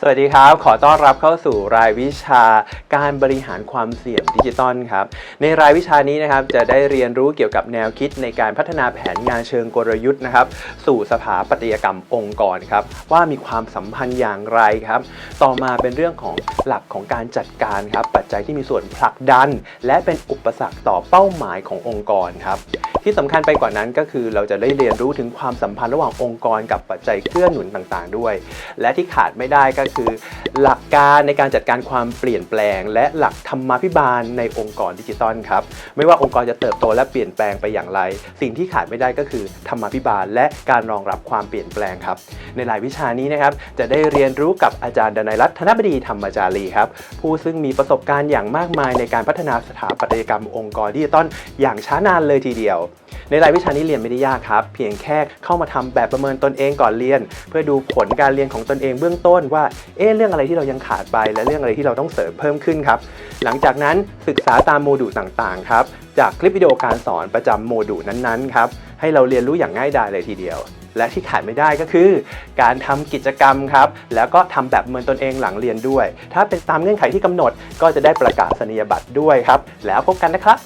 สวัสดีครับ ขอต้อนรับเข้าสู่รายวิชาการบริหารความเสี่ยงดิจิตอลครับ ในรายวิชานี้นะครับจะได้เรียนรู้เกี่ยวกับแนวคิดในการพัฒนาแผนงานเชิงกลยุทธ์นะครับ สู่สถาปัตยกรรมองค์กรครับ ว่ามีความสัมพันธ์อย่างไรครับ ต่อมาเป็นเรื่องของหลักของการจัดการครับ ปัจจัยที่มีส่วนผลักดัน และเป็นอุปสรรคต่อเป้าหมายขององค์กรครับ ที่สำคัญไปกว่านั้นก็คือเราจะได้เรียนรู้ถึงความสัมพันธ์ระหว่างองค์กรกับปัจจัยเกื้อหนุนต่างๆ ด้วย และที่ขาดไม่ได้ก็คือ หลักการในการจัดการความเปลี่ยนแปลง และหลักธรรมาภิบาลในองค์กรดิจิตอลครับไม่ว่าองค์กรจะเติบโตและเปลี่ยนแปลงไปอย่างไร สิ่งที่ขาดไม่ได้ก็คือธรรมาภิบาล และการรองรับความเปลี่ยนแปลงครับ ในรายวิชานี้นะครับจะได้เรียนรู้กับอาจารย์ดนัยรัตน์ธนบดีธรรมจารีครับผู้ซึ่งมีประสบการณ์อย่างมากมายในการพัฒนาสถาปัตยกรรมองค์กรดิจิตอลอย่างช้านานเลยทีเดียวในรายวิชานี้เรียนไม่ได้ยากครับ เพียงแค่เข้ามาทำแบบประเมินตนเองก่อนเรียน เพื่อดูผลการเรียนของตนเองเบื้องต้นว่าเอ๊ะเรื่องอะไรที่เรายังขาดไป และเรื่องอะไรที่เราต้องเสริมเพิ่มขึ้นครับ หลังจากนั้นศึกษาตามโมดูลต่างๆครับจากคลิปวิดีโอการสอนประจำโมดูลนั้นๆครับให้เราเรียนรู้อย่างง่ายดายเลยทีเดียวและที่ขาดไม่ได้ก็คือ การทำกิจกรรมครับ แล้วก็ทำแบบประเมินตนเองหลังเรียนด้วย ถ้าเป็นตามเงื่อนไขที่กำหนดก็จะได้ประกาศนียบัตรด้วยครับ แล้วพบกันนะครับ